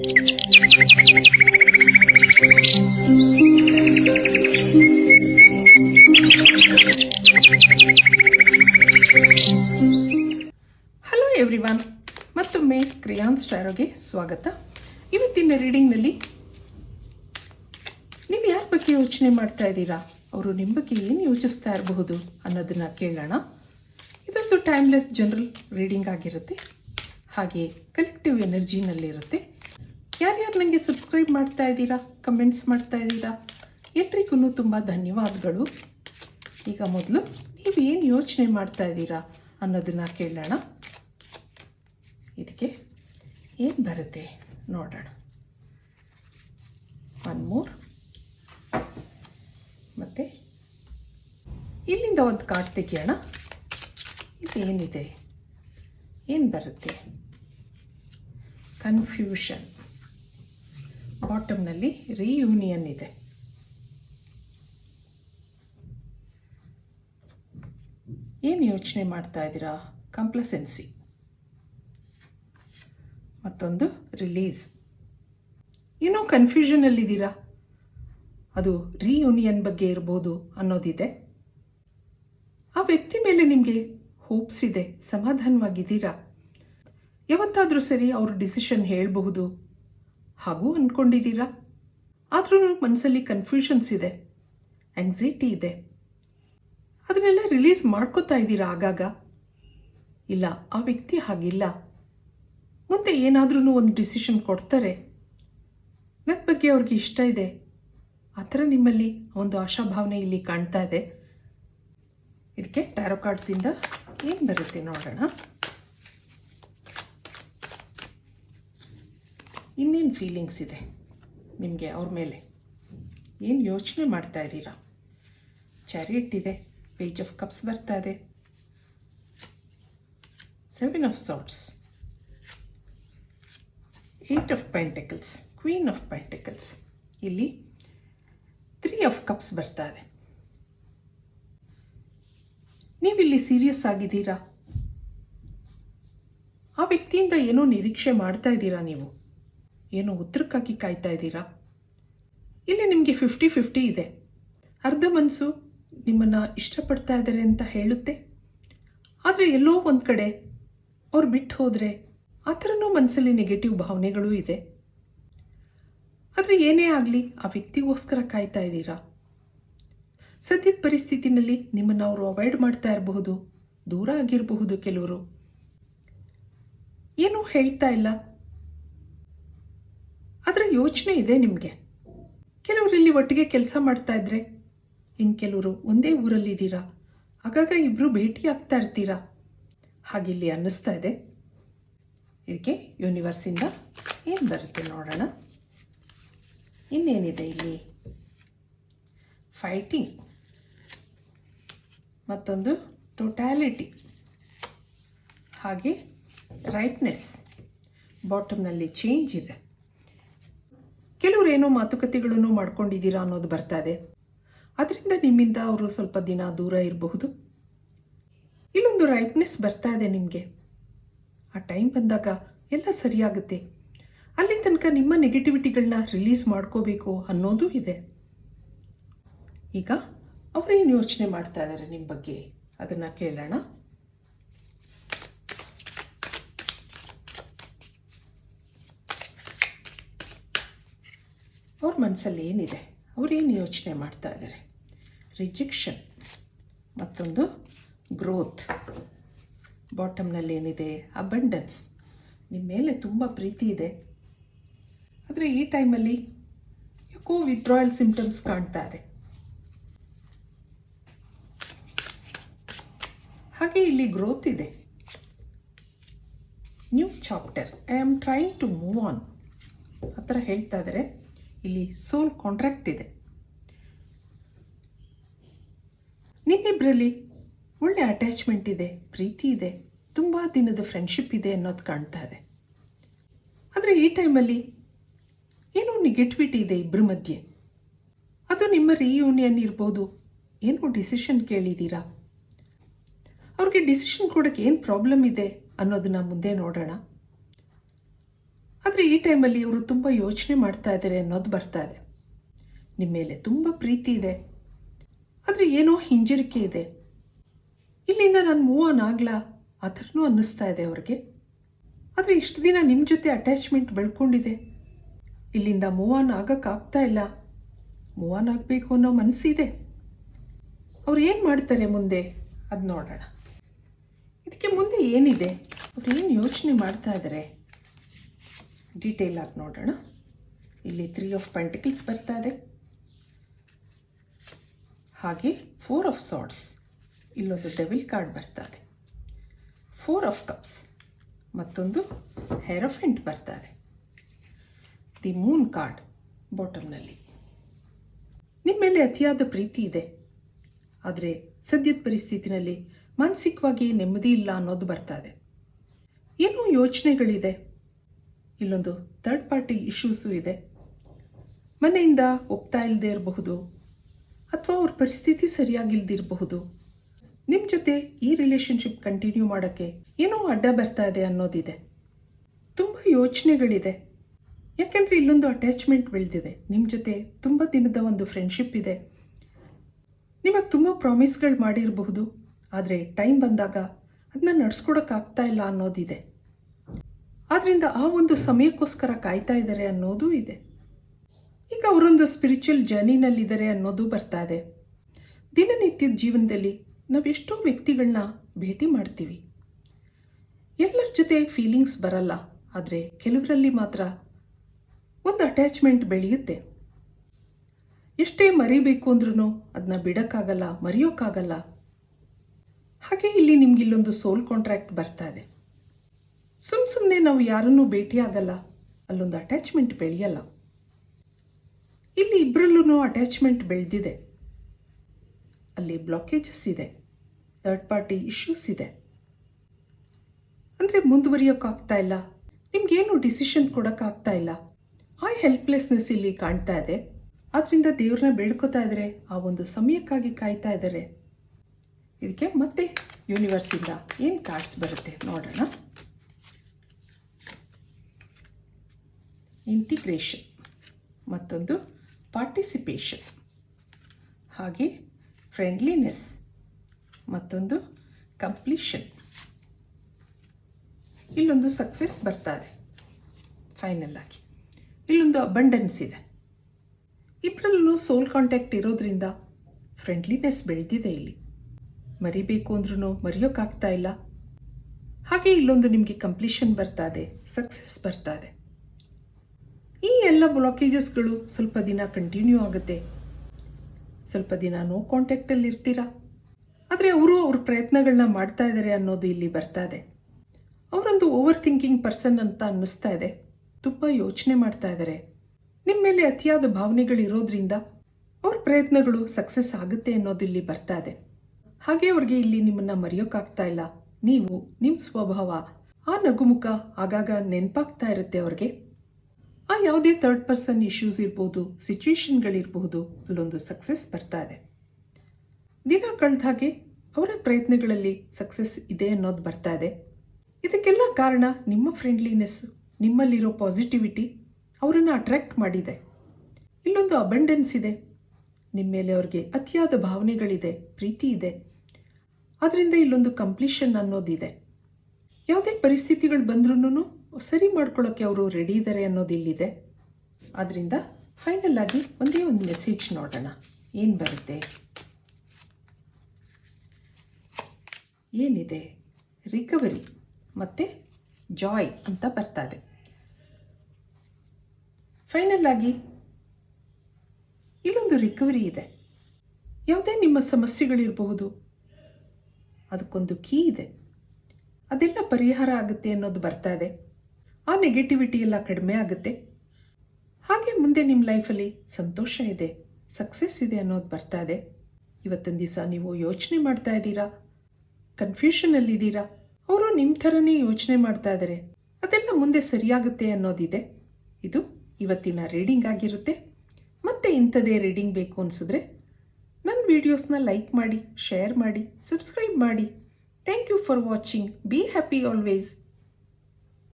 Hello everyone ಮತ್ತೊಮ್ಮೆ ಕ್ರಿಯಾನ್ಸ್ ಸ್ಟಾರೋಗೆ ಸ್ವಾಗತ. ಇವತ್ತಿನ ರೀಡಿಂಗ್ನಲ್ಲಿ ನೀವು ಯಾರ ಬಗ್ಗೆ ಯೋಚನೆ ಮಾಡ್ತಾ ಇದ್ದೀರಾ? ಅವರು ನಿಮ್ಮ ಬಗ್ಗೆ ಏನು ಯೋಚಿಸ್ತಾ ಇರಬಹುದು ಅನ್ನೋದನ್ನು ಕೇಳೋಣ. ಇದೊಂದು ಟೈಮ್ಲೆಸ್ ಜನರಲ್ ರೀಡಿಂಗ್ ಆಗಿರುತ್ತೆ. ಹಾಗೆ ಕಲೆಕ್ಟಿವ್ ಎನರ್ಜಿನಲ್ಲಿರುತ್ತೆ ಯಾರ್ಯಾರು ನನಗೆ ಸಬ್ಸ್ಕ್ರೈಬ್ ಮಾಡ್ತಾ ಇದ್ದೀರಾ ಕಮೆಂಟ್ಸ್ ಮಾಡ್ತಾ ಇದ್ದೀರಾ, ಎಲ್ರಿಗೂ ತುಂಬ ಧನ್ಯವಾದಗಳು. ಈಗ ಮೊದಲು ನೀವು ಏನು ಯೋಚನೆ ಮಾಡ್ತಾ ಇದ್ದೀರಾ ಅನ್ನೋದನ್ನು ಕೇಳೋಣ. ಇದಕ್ಕೆ ಏನು ಬರುತ್ತೆ ನೋಡೋಣ. ಒನ್ ಮೂರ್. ಮತ್ತು ಇಲ್ಲಿಂದ ಒಂದು ಕಾರ್ಡ್ ತೆಗಿಯೋಣ. ಇದು ಏನಿದೆ? ಏನು ಬರುತ್ತೆ? ಕನ್ಫ್ಯೂಷನ್ ಬಾಟಮ್ನಲ್ಲಿ ರೀಯೂನಿಯನ್ ಇದೆ. ಏನು ಯೋಚನೆ ಮಾಡ್ತಾ ಇದ್ದೀರಾ? ಕಂಪ್ಲಸೆನ್ಸಿ ಮತ್ತೊಂದು ರಿಲೀಸ್ ಏನೋ ಕನ್ಫ್ಯೂಷನಲ್ಲಿದ್ದೀರಾ ಅದು ರೀಯೂನಿಯನ್ ಬಗ್ಗೆ ಇರ್ಬೋದು ಅನ್ನೋದಿದೆ. ಆ ವ್ಯಕ್ತಿ ಮೇಲೆ ನಿಮಗೆ ಹೋಪ್ಸ್ ಇದೆ, ಸಮಾಧಾನವಾಗಿದ್ದೀರಾ? ಯಾವತ್ತಾದರೂ ಸರಿ ಅವ್ರ ಡಿಸಿಷನ್ ಹೇಳಬಹುದು. ಹಾಗೂ ಅಂದ್ಕೊಂಡಿದ್ದೀರಾ ಆದ್ರೂ ಮನಸ್ಸಲ್ಲಿ ಕನ್ಫ್ಯೂಷನ್ಸ್ ಇದೆ ಆಂಗ್ಸೈಟಿ ಇದೆ. ಅದನ್ನೆಲ್ಲ ರಿಲೀಸ್ ಮಾಡ್ಕೋತಾ ಇದ್ದೀರಾ ಆಗಾಗ? ಇಲ್ಲ, ಆ ವ್ಯಕ್ತಿ ಹಾಗಿಲ್ಲ. ಮುಂದೆ ಏನಾದ್ರೂ ಒಂದು ಡಿಸಿಷನ್ ಕೊಡ್ತಾರೆ. ನನ್ನ ಬಗ್ಗೆ ಅವ್ರಿಗೆ ಇಷ್ಟ ಇದೆ. ಆ ಥರ ನಿಮ್ಮಲ್ಲಿ ಒಂದು ಆಶಾಭಾವನೆ ಇಲ್ಲಿ ಕಾಣ್ತಾ ಇದೆ. ಇದಕ್ಕೆ ಟ್ಯಾರೋ ಕಾರ್ಡ್ಸಿಂದ ಏನು ಬರುತ್ತೆ ನೋಡೋಣ. ಇನ್ನೇನು ಫೀಲಿಂಗ್ಸ್ ಇದೆ ನಿಮಗೆ ಅವ್ರ ಮೇಲೆ? ಏನು ಯೋಚನೆ ಮಾಡ್ತಾ ಇದ್ದೀರಾ? ಚಾರಿಯಟ್ ಇದೆ ಪೇಜ್ ಆಫ್ ಕಪ್ಸ್ ಬರ್ತಾ ಇದೆ. Seven of swords eight of pentacles queen of pentacles ಇಲ್ಲಿ ತ್ರೀ ಆಫ್ ಕಪ್ಸ್ ಬರ್ತಾ ಇದೆ. ನೀವಿಲ್ಲಿ ಸೀರಿಯಸ್ ಆಗಿದ್ದೀರಾ? ಆ ವ್ಯಕ್ತಿಯಿಂದ ಏನೋ ನಿರೀಕ್ಷೆ ಮಾಡ್ತಾ ಇದ್ದೀರಾ ನೀವು? ಏನೋ ಉತ್ತರಕ್ಕಾಗಿ ಕಾಯ್ತಾ ಇದ್ದೀರಾ? ಇಲ್ಲಿ ನಿಮಗೆ ಫಿಫ್ಟಿ ಫಿಫ್ಟಿ ಇದೆ. ಅರ್ಧ ಮನಸ್ಸು ನಿಮ್ಮನ್ನು ಇಷ್ಟಪಡ್ತಾ ಇದ್ದಾರೆ ಅಂತ ಹೇಳುತ್ತೆ. ಆದರೆ ಎಲ್ಲೋ ಒಂದು ಕಡೆ ಅವ್ರು ಬಿಟ್ಟು ಹೋದರೆ ಆ ಥರನೂ ಮನಸ್ಸಲ್ಲಿ ನೆಗೆಟಿವ್ ಭಾವನೆಗಳೂ ಇದೆ. ಆದರೆ ಏನೇ ಆಗಲಿ ಆ ವ್ಯಕ್ತಿಗೋಸ್ಕರ ಕಾಯ್ತಾ ಇದ್ದೀರಾ? ಸದ್ಯದ ಪರಿಸ್ಥಿತಿನಲ್ಲಿ ನಿಮ್ಮನ್ನು ಅವರು ಅವಾಯ್ಡ್ ಮಾಡ್ತಾ ಇರಬಹುದು, ದೂರ ಆಗಿರಬಹುದು ಕೆಲವರು. ಏನೂ ಹೇಳ್ತಾ ಇಲ್ಲ. ಅದರ ಯೋಚನೆ ಇದೆ ನಿಮಗೆ. ಕೆಲವರು ಇಲ್ಲಿ ಒಟ್ಟಿಗೆ ಕೆಲಸ ಮಾಡ್ತಾ ಇದ್ರೆ ಇನ್ನು ಕೆಲವರು ಒಂದೇ ಊರಲ್ಲಿದ್ದೀರಾ ಆಗಾಗ ಇಬ್ಬರು ಭೇಟಿ ಆಗ್ತಾ ಇರ್ತೀರಾ? ಹಾಗಿಲ್ಲಿ ಅನ್ನಿಸ್ತಾ ಇದೆ. ಇದಕ್ಕೆ ಯೂನಿವರ್ಸಿಂದ ಏನು ಬರುತ್ತೆ ನೋಡೋಣ. ಇನ್ನೇನಿದೆ ಇಲ್ಲಿ? ಫೈಟಿಂಗ್ ಮತ್ತೊಂದು ಟೋಟ್ಯಾಲಿಟಿ ಹಾಗೆ ರೈಟ್ನೆಸ್, ಬಾಟಮ್ನಲ್ಲಿ ಚೇಂಜ್ ಇದೆ. ಕೆಲವರು ಏನೋ ಮಾತುಕತೆಗಳನ್ನು ಮಾಡ್ಕೊಂಡಿದ್ದೀರಾ ಅನ್ನೋದು ಬರ್ತಾ ಇದೆ. ಅದರಿಂದ ನಿಮ್ಮಿಂದ ಅವರು ಸ್ವಲ್ಪ ದಿನ ದೂರ ಇರಬಹುದು. ಇಲ್ಲೊಂದು ರೈಟ್ನೆಸ್ ಬರ್ತಾ ಇದೆ ನಿಮಗೆ. ಆ ಟೈಮ್ ಬಂದಾಗ ಎಲ್ಲ ಸರಿಯಾಗುತ್ತೆ. ಅಲ್ಲಿ ತನಕ ನಿಮ್ಮ ನೆಗೆಟಿವಿಟಿಗಳನ್ನ ರಿಲೀಸ್ ಮಾಡ್ಕೋಬೇಕು ಅನ್ನೋದು ಇದೆ. ಈಗ ಅವರೇನು ಯೋಚನೆ ಮಾಡ್ತಾ ಇದ್ದಾರೆ ನಿಮ್ಮ ಬಗ್ಗೆ? ಅದನ್ನು ಕೇಳೋಣ. ಅವ್ರ ಮನಸ್ಸಲ್ಲಿ ಏನಿದೆ? ಅವರೇನು ಯೋಚನೆ ಮಾಡ್ತಾ ಇದ್ದಾರೆ ರಿಜೆಕ್ಷನ್ ಮತ್ತೊಂದು ಗ್ರೋತ್ ಬಾಟಮ್ನಲ್ಲಿ ಏನಿದೆ? ಅಬಂಡೆನ್ಸ್ ನಿಮ್ಮ ಮೇಲೆ ತುಂಬ ಪ್ರೀತಿ ಇದೆ. ಆದರೆ ಈ ಟೈಮಲ್ಲಿ ಯಾಕೋ ವಿತ್ಡ್ರಾಯಲ್ ಸಿಂಪ್ಟಮ್ಸ್ ಕಾಣ್ತಾ ಇದೆ. ಹಾಗೆ ಇಲ್ಲಿ ಗ್ರೋತ್ ಇದೆ. New chapter I am trying to move on ಆ ಥರ ಹೇಳ್ತಾ ಇದ್ದಾರೆ ಇಲ್ಲಿ ಸೋಲ್ ಕಾಂಟ್ರಾಕ್ಟ್ ಇದೆ. ನಿಮ್ಮಿಬ್ಬರಲ್ಲಿ ಒಳ್ಳೆ ಅಟ್ಯಾಚ್ಮೆಂಟ್ ಇದೆ, ಪ್ರೀತಿ ಇದೆ, ತುಂಬ ದಿನದ ಫ್ರೆಂಡ್ಶಿಪ್ ಇದೆ ಅನ್ನೋದು ಕಾಣ್ತಾ ಇದೆ. ಆದರೆ ಈ ಟೈಮಲ್ಲಿ ಏನೋ ನೆಗೆಟಿವಿಟಿ ಇದೆ ಇಬ್ಬರ ಮಧ್ಯೆ. ಅದು ನಿಮ್ಮ ರೀಯೂನಿಯನ್ ಇರ್ಬೋದು, ಏನೋ ಡಿಸಿಷನ್ ಕೇಳಿದ್ದೀರಾ ಅವ್ರಿಗೆ ಡಿಸಿಷನ್ ಕೊಡೋಕ್ಕೆ ಏನು ಪ್ರಾಬ್ಲಮ್ ಇದೆ ಅನ್ನೋದನ್ನ ಮುಂದೆ ನೋಡೋಣ. ಆದರೆ ಈ ಟೈಮಲ್ಲಿ ಇವರು ತುಂಬ ಯೋಚನೆ ಮಾಡ್ತಾ ಇದ್ದಾರೆ ಅನ್ನೋದು ಬರ್ತಾ ಇದೆ. ನಿಮ್ಮ ಮೇಲೆ ತುಂಬ ಪ್ರೀತಿ ಇದೆ. ಆದರೆ ಏನೋ ಹಿಂಜರಿಕೆ ಇದೆ. ಇಲ್ಲಿಂದ ನಾನು ಮೂವ್ ಆನ್ ಆಗಲ? ಆ ಥರನೂ ಅನ್ನಿಸ್ತಾ ಇದೆ ಅವ್ರಿಗೆ. ಆದರೆ ಇಷ್ಟು ದಿನ ನಿಮ್ಮ ಜೊತೆ ಅಟ್ಯಾಚ್ಮೆಂಟ್ ಬೆಳ್ಕೊಂಡಿದೆ. ಇಲ್ಲಿಂದ ಮೂವ್ ಆನ್ ಆಗೋಕ್ಕಾಗ್ತಾ ಇಲ್ಲ. ಮೂವ್ ಆನ್ ಆಗಬೇಕು ಅನ್ನೋ ಮನಸ್ಸಿದೆ ಅವ್ರು ಏನು ಮಾಡ್ತಾರೆ ಮುಂದೆ? ಅದು ನೋಡೋಣ. ಇದಕ್ಕೆ ಮುಂದೆ ಏನಿದೆ? ಅವ್ರು ಏನು ಯೋಚನೆ ಮಾಡ್ತಾ ಇದ್ದಾರೆ ಡೀಟೇಲ್ ಆಗಿ ನೋಡೋಣ. ಇಲ್ಲಿ ತ್ರೀ ಆಫ್ ಪೆಂಟಿಕಲ್ಸ್ ಬರ್ತಾ ಇದೆ. ಹಾಗೆ ಫೋರ್ ಆಫ್ ಸಾಟ್ಸ್ ಇಲ್ಲೊಂದು ಡೆವಿಲ್ ಕಾರ್ಡ್ ಬರ್ತಾ ಇದೆ. ಫೋರ್ ಆಫ್ ಕಪ್ಸ್ ಮತ್ತೊಂದು ಹೆರಫೆಂಟ್ ಬರ್ತಾ ಇದೆ. ದಿ ಮೂನ್ ಕಾರ್ಡ್ ಬಾಟಮ್ನಲ್ಲಿ ನಿಮ್ಮ ಮೇಲೆ ಅತಿಯಾದ ಪ್ರೀತಿ ಇದೆ. ಆದರೆ ಸದ್ಯದ ಪರಿಸ್ಥಿತಿನಲ್ಲಿ ಮಾನಸಿಕವಾಗಿ ನೆಮ್ಮದಿ ಇಲ್ಲ ಅನ್ನೋದು ಬರ್ತಾ ಇದೆ. ಏನೋ ಯೋಚನೆಗಳಿದೆ. ಇಲ್ಲೊಂದು ಥರ್ಡ್ ಪಾರ್ಟಿ ಇಶ್ಯೂಸು ಇದೆ. ಮನೆಯಿಂದ ಒಪ್ತಾ ಇಲ್ಲದೆ ಇರಬಹುದು, ಅಥವಾ ಅವ್ರ ಪರಿಸ್ಥಿತಿ ಸರಿಯಾಗಿಲ್ದಿರಬಹುದು. ನಿಮ್ಮ ಜೊತೆ ಈ ರಿಲೇಶನ್ಶಿಪ್ ಕಂಟಿನ್ಯೂ ಮಾಡೋಕ್ಕೆ ಏನೋ ಅಡ್ಡ ಬರ್ತಾ ಇದೆ ಅನ್ನೋದಿದೆ. ತುಂಬ ಯೋಚನೆಗಳಿದೆ. ಯಾಕೆಂದರೆ ಇಲ್ಲೊಂದು ಅಟ್ಯಾಚ್ಮೆಂಟ್ ಬೆಳೆದಿದೆ. ನಿಮ್ಮ ಜೊತೆ ತುಂಬ ದಿನದ ಒಂದು ಫ್ರೆಂಡ್ಶಿಪ್ ಇದೆ. ನಿಮಗೆ ತುಂಬ ಪ್ರಾಮಿಸ್ಗಳು ಮಾಡಿರಬಹುದು, ಆದರೆ ಟೈಮ್ ಬಂದಾಗ ಅದನ್ನ ನಡ್ಸ್ಕೊಡೋಕ್ಕಾಗ್ತಾ ಇಲ್ಲ ಅನ್ನೋದಿದೆ. ಆದ್ದರಿಂದ ಆ ಒಂದು ಸಮಯಕ್ಕೋಸ್ಕರ ಕಾಯ್ತಾ ಇದ್ದಾರೆ ಅನ್ನೋದು ಇದೆ. ಈಗ ಅವರೊಂದು ಸ್ಪಿರಿಚುವಲ್ ಜರ್ನಿನಲ್ಲಿದ್ದಾರೆ ಅನ್ನೋದು ಬರ್ತಾ ಇದೆ. ದಿನನಿತ್ಯದ ಜೀವನದಲ್ಲಿ ನಾವೆಷ್ಟೋ ವ್ಯಕ್ತಿಗಳನ್ನ ಭೇಟಿ ಮಾಡ್ತೀವಿ. ಎಲ್ಲರ ಜೊತೆ ಫೀಲಿಂಗ್ಸ್ ಬರಲ್ಲ, ಆದರೆ ಕೆಲವರಲ್ಲಿ ಮಾತ್ರ ಒಂದು ಅಟ್ಯಾಚ್ಮೆಂಟ್ ಬೆಳೆಯುತ್ತೆ. ಎಷ್ಟೇ ಮರಿಬೇಕು ಅಂದ್ರೂ ಅದನ್ನ ಬಿಡೋಕ್ಕಾಗಲ್ಲ, ಮರೆಯೋಕ್ಕಾಗಲ್ಲ. ಹಾಗೆ ಇಲ್ಲಿ ನಿಮ್ಗೆ ಇಲ್ಲೊಂದು ಸೋಲ್ ಕಾಂಟ್ರಾಕ್ಟ್ ಬರ್ತಾ ಇದೆ. ಸುಮ್ಮ ಸುಮ್ಮನೆ ನಾವು ಯಾರನ್ನೂ ಭೇಟಿಯಾಗಲ್ಲ. ಅಲ್ಲೊಂದು ಅಟ್ಯಾಚ್ಮೆಂಟ್ ಬೆಳೆಯಲ್ಲ. ಇಲ್ಲಿ ಇಬ್ಬರಲ್ಲೂ ಅಟ್ಯಾಚ್ಮೆಂಟ್ ಬೆಳೆದಿದೆ. ಅಲ್ಲಿ ಬ್ಲಾಕೇಜಸ್ ಇದೆ. ಥರ್ಡ್ ಪಾರ್ಟಿ ಇಶ್ಯೂಸ್ ಇದೆ. ಅಂದರೆ ಮುಂದುವರಿಯೋಕ್ಕಾಗ್ತಾ ಇಲ್ಲ. ನಿಮ್ಗೇನು ಡಿಸಿಷನ್ ಕೊಡೋಕ್ಕಾಗ್ತಾ ಇಲ್ಲ. ಆ ಹೆಲ್ಪ್ಲೆಸ್ನೆಸ್ ಇಲ್ಲಿ ಕಾಣ್ತಾ ಇದೆ. ಆದ್ದರಿಂದ ದೇವ್ರನ್ನ ಬೇಡ್ಕೋತಾ ಇದ್ದಾರೆ ಆ ಒಂದು ಸಮಯಕ್ಕಾಗಿ ಕಾಯ್ತಾ ಇದ್ದಾರೆ ಇದಕ್ಕೆ ಮತ್ತೆ ಯೂನಿವರ್ಸಿಂದ ಏನು ಕಾರ್ಡ್ಸ್ ಬರುತ್ತೆ ನೋಡೋಣ. ಇಂಟಿಗ್ರೇಷನ್ ಮತ್ತೊಂದು ಪಾರ್ಟಿಸಿಪೇಷನ್. ಹಾಗೆ ಫ್ರೆಂಡ್ಲಿನೆಸ್ ಮತ್ತೊಂದು ಕಂಪ್ಲೀಷನ್. ಇಲ್ಲೊಂದು ಸಕ್ಸಸ್ ಬರ್ತಾ ಇದೆ ಫೈನಲ್ ಆಗಿ. ಇಲ್ಲೊಂದು ಅಬಂಡೆನ್ಸ್ ಇದೆ. ಇಬ್ಬರಲ್ಲೂ ಸೋಲ್ ಕಾಂಟ್ಯಾಕ್ಟ್ ಇರೋದ್ರಿಂದ ಫ್ರೆಂಡ್ಲಿನೆಸ್ ಬೆಳೆದಿದೆ ಇಲ್ಲಿ. ಮರಿಬೇಕು ಅಂದ್ರೂ ಮರೆಯೋಕ್ಕಾಗ್ತಾ ಇಲ್ಲ. ಹಾಗೆ ಇಲ್ಲೊಂದು ನಿಮಗೆ ಕಂಪ್ಲೀಷನ್ ಬರ್ತಾ ಇದೆ ಸಕ್ಸಸ್ ಬರ್ತಾ ಇದೆ ಈ ಎಲ್ಲ ಬ್ಲಾಕೇಜಸ್ಗಳು ಸ್ವಲ್ಪ ದಿನ ಕಂಟಿನ್ಯೂ ಆಗುತ್ತೆ. ಸ್ವಲ್ಪ ದಿನ ನೋ ಕಾಂಟ್ಯಾಕ್ಟಲ್ಲಿ ಇರ್ತೀರಾ? ಆದರೆ ಅವರು ಅವ್ರ ಪ್ರಯತ್ನಗಳನ್ನ ಮಾಡ್ತಾ ಇದ್ದಾರೆ ಅನ್ನೋದು ಇಲ್ಲಿ ಬರ್ತಾ ಇದೆ. ಅವರೊಂದು ಓವರ್ ಥಿಂಕಿಂಗ್ ಪರ್ಸನ್ ಅಂತ ಅನ್ನಿಸ್ತಾ ಇದೆ. ತುಂಬ ಯೋಚನೆ ಮಾಡ್ತಾ ಇದ್ದಾರೆ ನಿಮ್ಮ ಮೇಲೆ ಅತಿಯಾದ ಭಾವನೆಗಳಿರೋದ್ರಿಂದ ಅವ್ರ ಪ್ರಯತ್ನಗಳು ಸಕ್ಸಸ್ ಆಗುತ್ತೆ ಅನ್ನೋದು ಇಲ್ಲಿ ಬರ್ತಾ ಇದೆ. ಹಾಗೆ ಅವ್ರಿಗೆ ಇಲ್ಲಿ ನಿಮ್ಮನ್ನು ಮರೆಯೋಕ್ಕಾಗ್ತಾ ಇಲ್ಲ. ನೀವು ನಿಮ್ಮ ಸ್ವಭಾವ ಆ ನಗುಮುಖ ಆಗಾಗ ನೆನಪಾಗ್ತಾ ಇರುತ್ತೆ ಅವ್ರಿಗೆ. ಆ ಯಾವುದೇ ಥರ್ಡ್ ಪರ್ಸನ್ ಇಶ್ಯೂಸ್ ಇರ್ಬೋದು ಸಿಚುವೇಶನ್ಗಳಿರಬಹುದು ಅಲ್ಲೊಂದು ಸಕ್ಸಸ್ ಬರ್ತಾ ಇದೆ. ದಿನ ಕಳೆದ ಹಾಗೆ ಅವರ ಪ್ರಯತ್ನಗಳಲ್ಲಿ ಸಕ್ಸಸ್ ಇದೆ ಅನ್ನೋದು ಬರ್ತಾ ಇದೆ. ಇದಕ್ಕೆಲ್ಲ ಕಾರಣ ನಿಮ್ಮ ಫ್ರೆಂಡ್ಲಿನೆಸ್ಸು ನಿಮ್ಮಲ್ಲಿರೋ ಪಾಸಿಟಿವಿಟಿ ಅವರನ್ನು ಅಟ್ರ್ಯಾಕ್ಟ್ ಮಾಡಿದೆ. ಇಲ್ಲೊಂದು ಅಬಂಡೆನ್ಸ್ ಇದೆ. ನಿಮ್ಮ ಮೇಲೆ ಅವ್ರಿಗೆ ಅತಿಯಾದ ಭಾವನೆಗಳಿದೆ, ಪ್ರೀತಿ ಇದೆ. ಆದ್ದರಿಂದ ಇಲ್ಲೊಂದು ಕಂಪ್ಲೀಷನ್ ಅನ್ನೋದಿದೆ. ಯಾವುದೇ ಪರಿಸ್ಥಿತಿಗಳು ಬಂದ್ರೂ ಸರಿ ಮಾಡ್ಕೊಳ್ಳೋಕ್ಕೆ ಅವರು ರೆಡಿ ಇದ್ದಾರೆ ಅನ್ನೋದು ಇಲ್ಲಿದೆ. ಆದ್ದರಿಂದ ಫೈನಲ್ ಆಗಿ ಒಂದೇ ಒಂದು ಮೆಸೇಜ್ ನೋಡೋಣ. ಏನು ಬರುತ್ತೆ? ಏನಿದೆ? ರಿಕವರಿ ಮತ್ತು ಜಾಯ್ ಅಂತ ಬರ್ತಾ ಇದೆ. ಫೈನಲ್ ಆಗಿ ಇಲ್ಲೊಂದು ರಿಕವರಿ ಇದೆ. ಯಾವುದೇ ನಿಮ್ಮ ಸಮಸ್ಯೆಗಳಿರಬಹುದು. ಅದಕ್ಕೊಂದು ಕೀ ಇದೆ. ಅದೆಲ್ಲ ಪರಿಹಾರ ಆಗುತ್ತೆ ಅನ್ನೋದು ಬರ್ತಾ ಇದೆ. ಆ ನೆಗೆಟಿವಿಟಿ ಎಲ್ಲ ಕಡಿಮೆ ಆಗುತ್ತೆ. ಹಾಗೆ ಮುಂದೆ ನಿಮ್ಮ ಲೈಫಲ್ಲಿ ಸಂತೋಷ ಇದೆ ಸಕ್ಸಸ್ ಇದೆ ಅನ್ನೋದು ಬರ್ತಾ ಇದೆ. ಇವತ್ತಿನ ದಿವಸ ನೀವು ಯೋಚನೆ ಮಾಡ್ತಾ ಇದ್ದೀರಾ? ಕನ್ಫ್ಯೂಷನಲ್ಲಿದ್ದೀರಾ ಅವರು ನಿಮ್ಮ ಥರನೇ ಯೋಚನೆ ಮಾಡ್ತಾ ಇದ್ದಾರೆ ಅದೆಲ್ಲ ಮುಂದೆ ಸರಿಯಾಗುತ್ತೆ ಅನ್ನೋದಿದೆ. ಇದು ಇವತ್ತಿನ ರೀಡಿಂಗ್ ಆಗಿರುತ್ತೆ. ಮತ್ತೆ ಇಂಥದೇ ರೀಡಿಂಗ್ ಬೇಕು ಅನಿಸಿದ್ರೆ ನನ್ನ ವೀಡಿಯೋಸ್ನ ಲೈಕ್ ಮಾಡಿ ಶೇರ್ ಮಾಡಿ ಸಬ್ಸ್ಕ್ರೈಬ್ ಮಾಡಿ. Thank you for watching be happy always